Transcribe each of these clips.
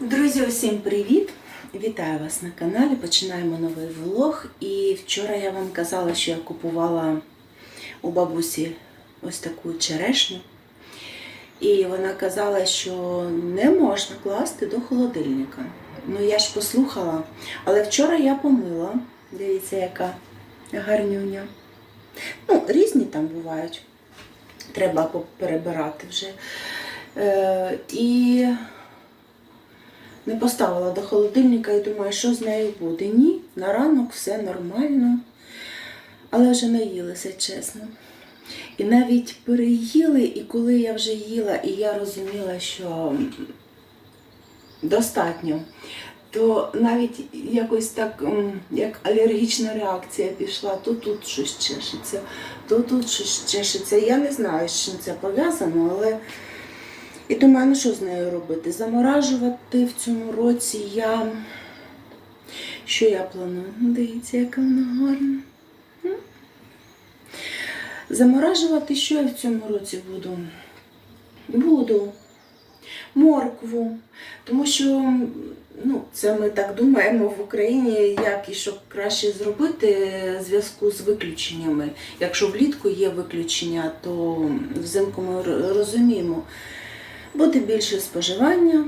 Друзі, усім привіт! Вітаю вас на каналі. Починаємо новий влог. І вчора я вам казала, що я купувала у бабусі ось таку черешню. І вона казала, що не можна класти до холодильника. Ну я ж послухала, але вчора я помила. Дивіться, яка гарнюня. Ну, різні там бувають. Треба перебирати вже. Е, і не поставила до холодильника і думаю, що з нею буде. Ні, на ранок все нормально, але вже наїлися, чесно. І навіть переїли, і коли я вже їла, і я розуміла, що достатньо, то навіть якось так, як алергічна реакція пішла, то тут щось чешеться, то тут щось чешеться. Я не знаю, з чим це пов'язано, але. І думаю, ну що з нею робити? Заморажувати в цьому році я. Що я планую? Ну, Дивіться, яка вона гарна. Заморажувати, що я в цьому році буду? Буду моркву. Тому що ну, це ми так думаємо в Україні, як і що краще зробити в зв'язку з виключеннями. Якщо влітку є виключення, то взимку ми розуміємо. Буде більше споживання,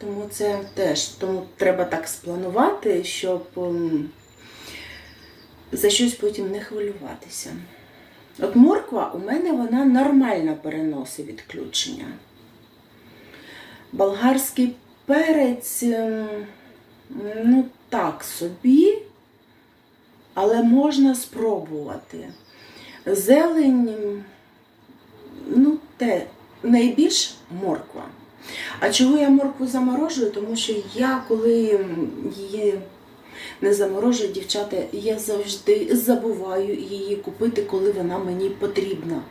тому це теж тому треба так спланувати, щоб ем, за щось потім не хвилюватися. От морква у мене вона нормально переносить відключення. Болгарський перець, ем, ну так собі, але можна спробувати. Зелень, ну, те, найбільш морква. А чого я моркву заморожую? Тому що я, коли її не заморожую, дівчата, я завжди забуваю її купити, коли вона мені потрібна.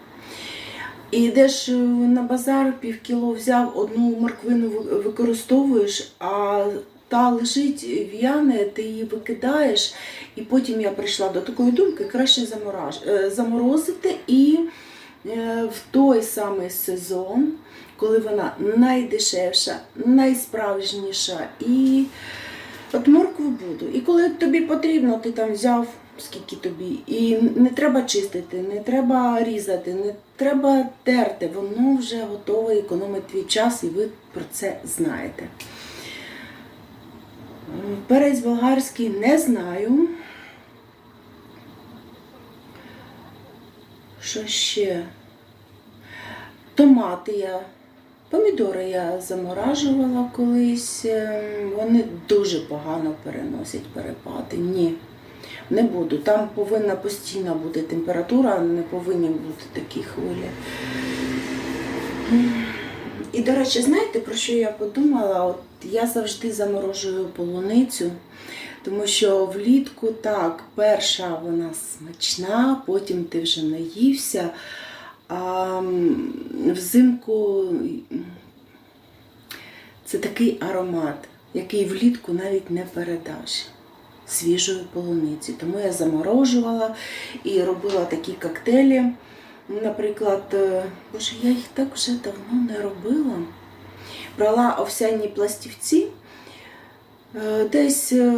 І йдеш е, на базар, пів кіло взяв, одну морквину використовуєш, а та лежить в'яне, ти її викидаєш. І потім я прийшла до такої думки, краще е, заморозити і в той самий сезон, коли вона найдешевша, найсправжніша. І от моркву буду. І коли тобі потрібно, ти там взяв скільки тобі. І не треба чистити, не треба різати, не треба терти. Воно вже готове, економить твій час, і ви про це знаєте. Перець болгарський не знаю. Що ще? Томати я, помідори я заморажувала колись. ем, Вони дуже погано переносять перепади. Ні, не буду. Там повинна постійна бути температура, не повинні бути такі хвилі. І, до речі, знаєте, про що я подумала? От я завжди заморожую полуницю, тому що влітку так, перша вона смачна, потім ти вже наївся. А взимку це такий аромат, який влітку навіть не передаш свіжої полуниці. Тому я заморожувала і робила такі коктейлі. Наприклад, е, боже, я їх так вже давно не робила. Брала овсяні пластівці, е, десь е,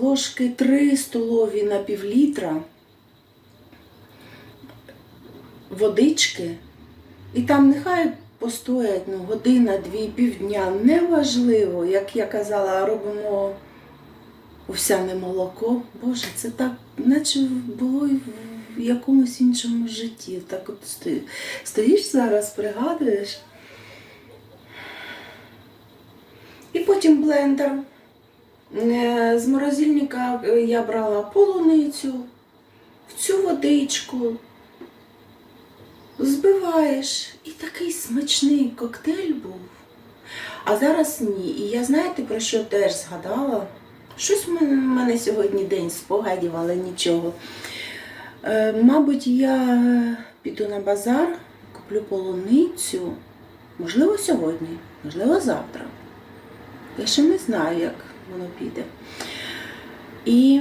ложки 3 столові на півлітра водички, і там нехай постоять ну, година, дві, півдня. Неважливо, як я казала, робимо овсяне молоко. Боже, це так, наче було і в якомусь іншому житті. Так от стоїш, стоїш зараз, пригадуєш. І потім блендер. Е, З морозильника е, я брала полуницю, в цю водичку, збиваєш, і такий смачний коктейль був. А зараз ні. І я знаєте, про що теж згадала? Щось в мене, сьогодні день спогадів, але нічого. Е, мабуть, я піду на базар, куплю полуницю. Можливо, сьогодні, можливо, завтра. Я ще не знаю, як воно піде. І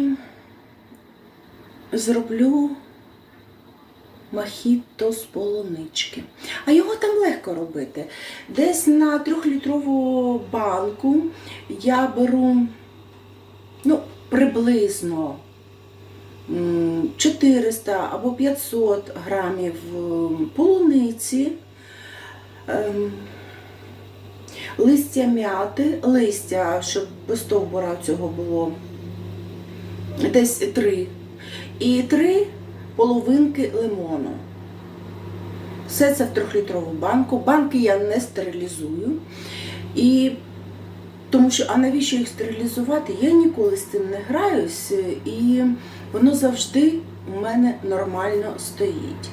зроблю мохіто з полунички. А його там легко робити. Десь на трьохлітрову банку я беру ну, приблизно 400 або 500 грамів полуниці, ем, листя м'яти, листя, щоб без стовбура цього було десь 3. І 3 половинки лимону. Все це в трьохлітрову банку. Банки я не стерилізую. І тому що, а навіщо їх стерилізувати? Я ніколи з цим не граюсь, і воно завжди у мене нормально стоїть.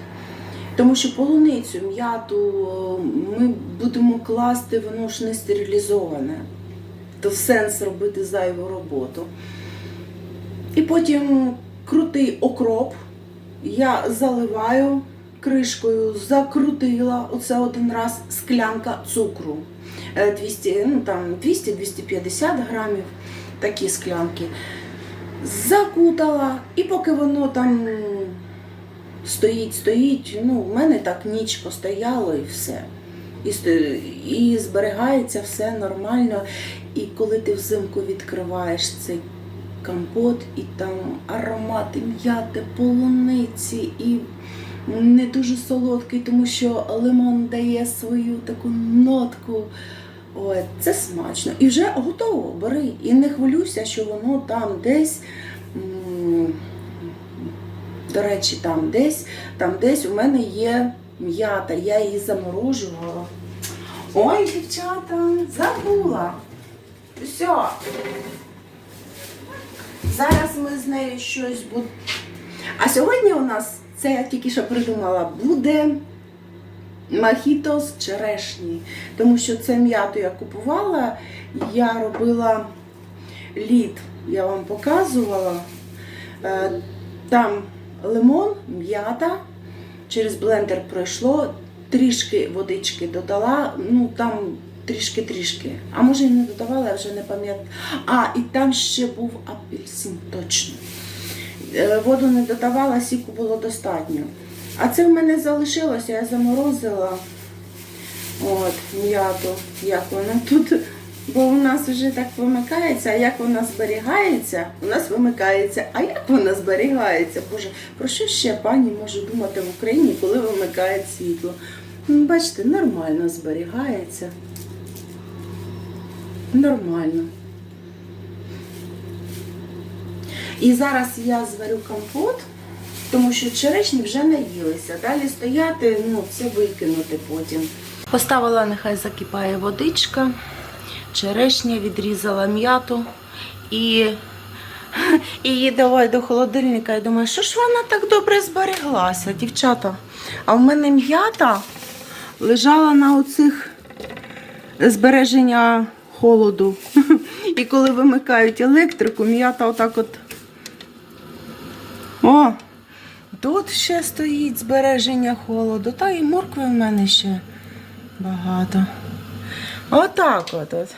Тому що полуницю, м'яту ми будемо класти, воно ж не стерилізоване. То сенс робити зайву роботу. І потім крутий окроп я заливаю кришкою, закрутила оце один раз склянка цукру. Е, 200, ну, там 200-250 грамів такі склянки. Закутала, і поки воно там стоїть, стоїть, ну, в мене так ніч постояло і все. І, і зберігається все нормально. І коли ти взимку відкриваєш цей компот, і там аромати м'яти, полуниці, і не дуже солодкий, тому що лимон дає свою таку нотку. Ой, це смачно. І вже готово, бери. І не хвилюйся, що воно там десь. До речі, там десь, там десь у мене є м'ята, я її заморожувала. Ой, дівчата, забула. Все. Зараз ми з нею щось будемо. А сьогодні у нас, це я тільки що придумала, буде мохіто з черешні. Тому що це м'яту я купувала, я робила лід, я вам показувала. Е, Там лимон, м'ята, через блендер пройшло, трішки водички додала, ну там трішки-трішки. А може і не додавала, я вже не пам'ятаю. А, і там ще був апельсин, точно. Е, Воду не додавала, сіку було достатньо. А це в мене залишилося, я заморозила. От, м'яту, як вона тут. Бо у нас вже так вимикається, а як вона зберігається, у нас вимикається, а як вона зберігається? Боже, про що ще пані може думати в Україні, коли вимикає світло? Бачите, нормально зберігається. Нормально. І зараз я зварю компот, тому що черешні вже наїлися. Далі стояти, ну, це викинути потім. Поставила, нехай закипає водичка, черешня, відрізала м'яту і, і її давай до холодильника. І думаю, що ж вона так добре збереглася, дівчата. А в мене м'ята лежала на оцих збереження холоду. І коли вимикають електрику, м'ята отак от. О! Тут ще стоїть збереження холоду. Та і моркви в мене ще багато. Отак от. от.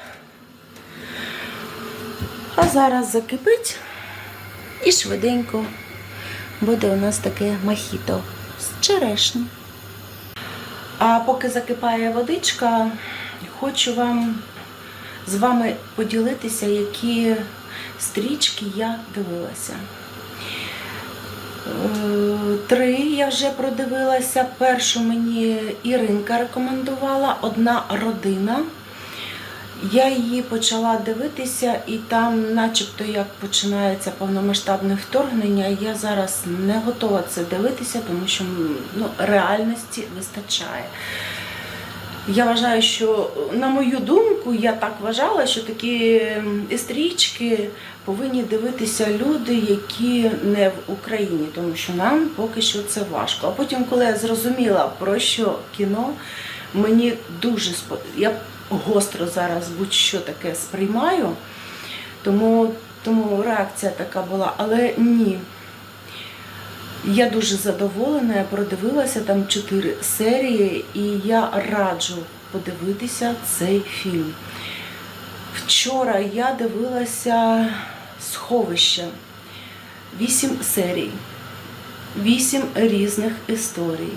А зараз закипить і швиденько буде у нас таке мохіто з черешні. А поки закипає водичка, хочу вам з вами поділитися, які стрічки я дивилася. Е, Три я вже продивилася. Першу мені Іринка рекомендувала, одна родина. Я її почала дивитися, і там, начебто, як починається повномасштабне вторгнення, я зараз не готова це дивитися, тому що ну, реальності вистачає. Я вважаю, що, на мою думку, я так вважала, що такі ем, стрічки повинні дивитися люди, які не в Україні, тому що нам поки що це важко. А потім, коли я зрозуміла, про що кіно, мені дуже спо... я гостро зараз будь-що таке сприймаю, тому, тому реакція така була. Але ні. Я дуже задоволена, я продивилася там чотири серії, і я раджу подивитися цей фільм. Вчора я дивилася сховище. Вісім серій. вісім різних історій.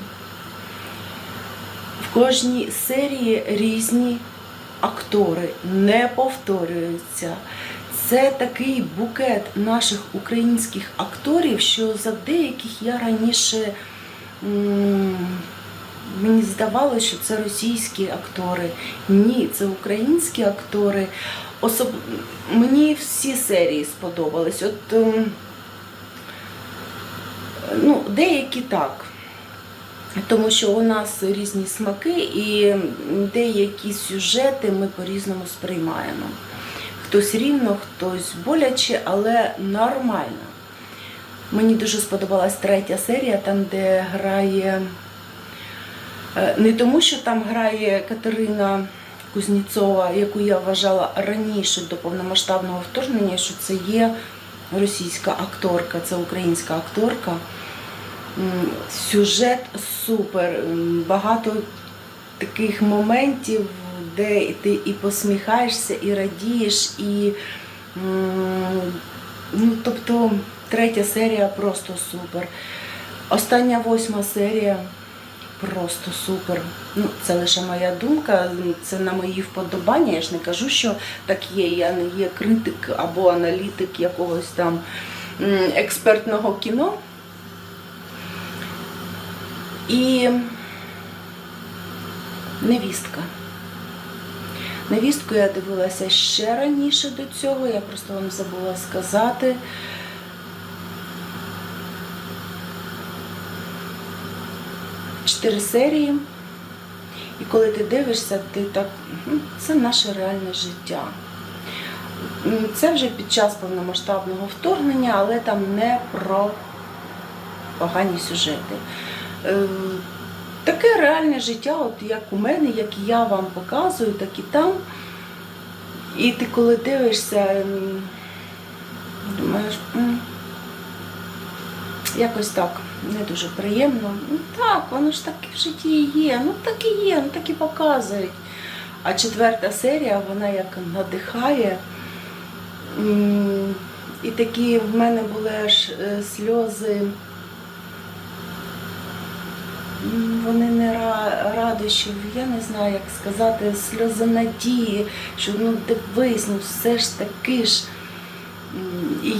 В кожній серії різні актори не повторюються. Це такий букет наших українських акторів, що за деяких я раніше мені здавалося, що це російські актори. Ні, це українські актори. Особ... Мені всі серії сподобались. От, ем, ну, деякі так. Тому що у нас різні смаки і деякі сюжети ми по-різному сприймаємо. Хтось рівно, хтось боляче, але нормально. Мені дуже сподобалась третя серія, там, де грає. е, Не тому, що там грає Катерина Кузніцова, яку я вважала раніше до повномасштабного вторгнення, що це є російська акторка, це українська акторка. Сюжет супер. Багато таких моментів, де ти і посміхаєшся, і радієш, і ну, тобто третя серія просто супер. Остання восьма серія просто супер. Ну, це лише моя думка, це на мої вподобання. Я ж не кажу, що так є. Я не є критик або аналітик якогось там експертного кіно. І невістка. Невістку я дивилася ще раніше до цього, я просто вам забула сказати. Чотири серії. І коли ти дивишся, ти так, це наше реальне життя. Це вже під час повномасштабного вторгнення, але там не про погані сюжети. Таке реальне життя, от як у мене, як я вам показую, так і там. І ти коли дивишся, думаєш, якось так, не дуже приємно. Ну так, воно ж так і в житті є, ну так і є, ну так і показують. А четверта серія, вона як надихає. І такі в мене були аж е, сльози. Вони не ра- радощів, я не знаю, як сказати, сльози надії, що ну дивись, ну все ж таки ж. І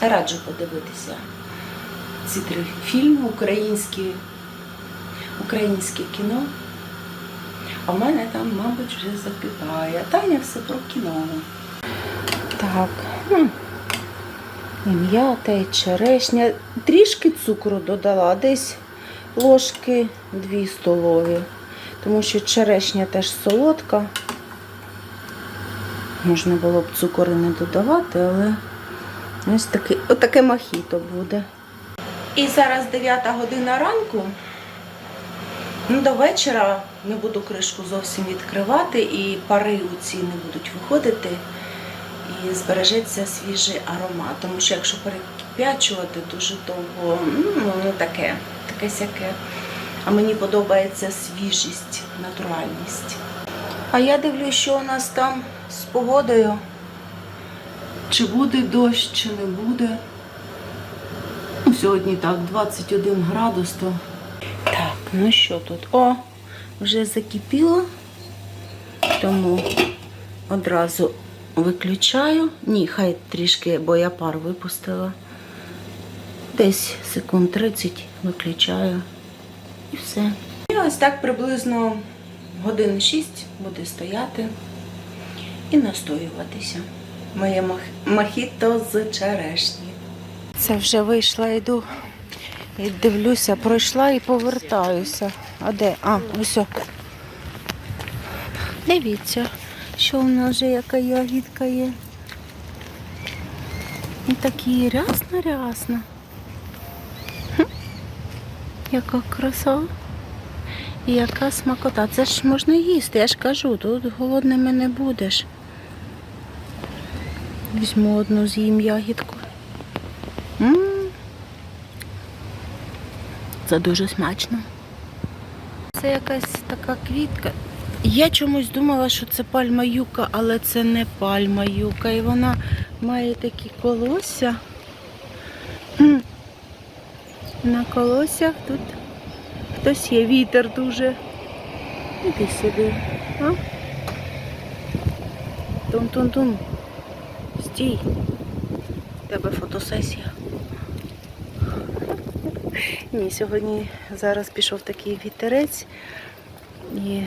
раджу подивитися ці три фільми українські, українське кіно. А в мене там, мабуть, вже закипає. Таня все про кіно. Так. хм. І м'ята, черешня. Трішки цукру додала, десь ложки дві столові. Тому що черешня теж солодка. Можна було б цукор не додавати, але ось таке, отаке мохіто буде. І зараз 9 година ранку. Ну, до вечора не буду кришку зовсім відкривати, і пари у ці не будуть виходити. І збережеться свіжий аромат. Тому що якщо перекип'ячувати дуже довго, ну, воно таке, сяке. А мені подобається свіжість, натуральність. А я дивлюсь, що у нас там з погодою. Чи буде дощ, чи не буде. Ну, Сьогодні так, 21 градус, то. Так, ну що тут? О, вже закипіло, тому одразу виключаю. Ні, хай трішки, бо я пар випустила. Десь секунд 30 виключаю. І все. І ось так приблизно годин 6 буде стояти і настоюватися. Моє мох- мохіто з черешні. Це вже вийшла, йду і дивлюся, пройшла і повертаюся. А де? А, ось. Дивіться, що в нас вже яка ягідка є. І такі рясно-рясно. Яка краса. І яка смакота. Це ж можна їсти, я ж кажу, тут голодними не будеш. Візьму одну з'їм ягідку. М. Це дуже смачно. Це якась така квітка. Я чомусь думала, що це пальма юка, але це не пальма юка. І вона має такі колосся. На колосях тут хтось є, вітер дуже. Іди сюди. А? Тун-тун-тун. Стій. Тебе фотосесія. Ні, сьогодні зараз пішов такий вітерець і.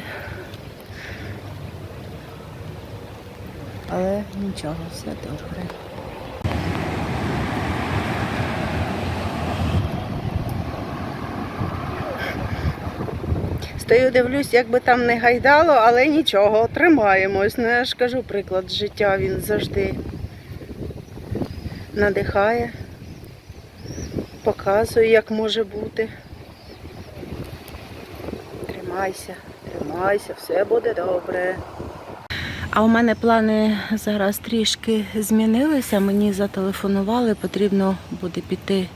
Але нічого, все добре. Стою, дивлюсь, як би там не гайдало, але нічого, тримаємось. Ну я ж кажу, приклад життя він завжди надихає, показує, як може бути. Тримайся, тримайся, все буде добре. А у мене плани зараз трішки змінилися. Мені зателефонували, потрібно буде піти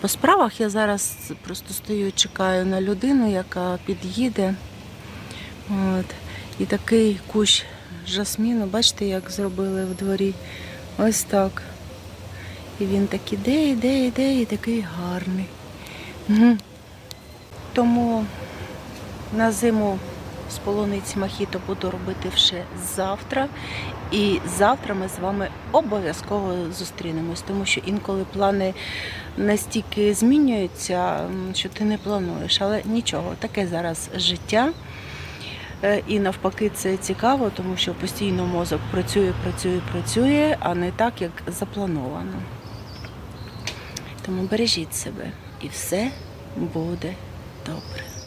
по справах. Я зараз просто стою, чекаю на людину, яка під'їде. От. І такий кущ жасміну, бачите, як зробили в дворі. Ось так. І він так іде, іде, іде, і такий гарний. Тому на зиму з полуниці мохіто буду робити вже завтра. І завтра ми з вами обов'язково зустрінемось, тому що інколи плани настільки змінюються, що ти не плануєш. Але нічого, таке зараз життя. Е, І навпаки, це цікаво, тому що постійно мозок працює, працює, працює, а не так, як заплановано. Тому бережіть себе і все буде добре.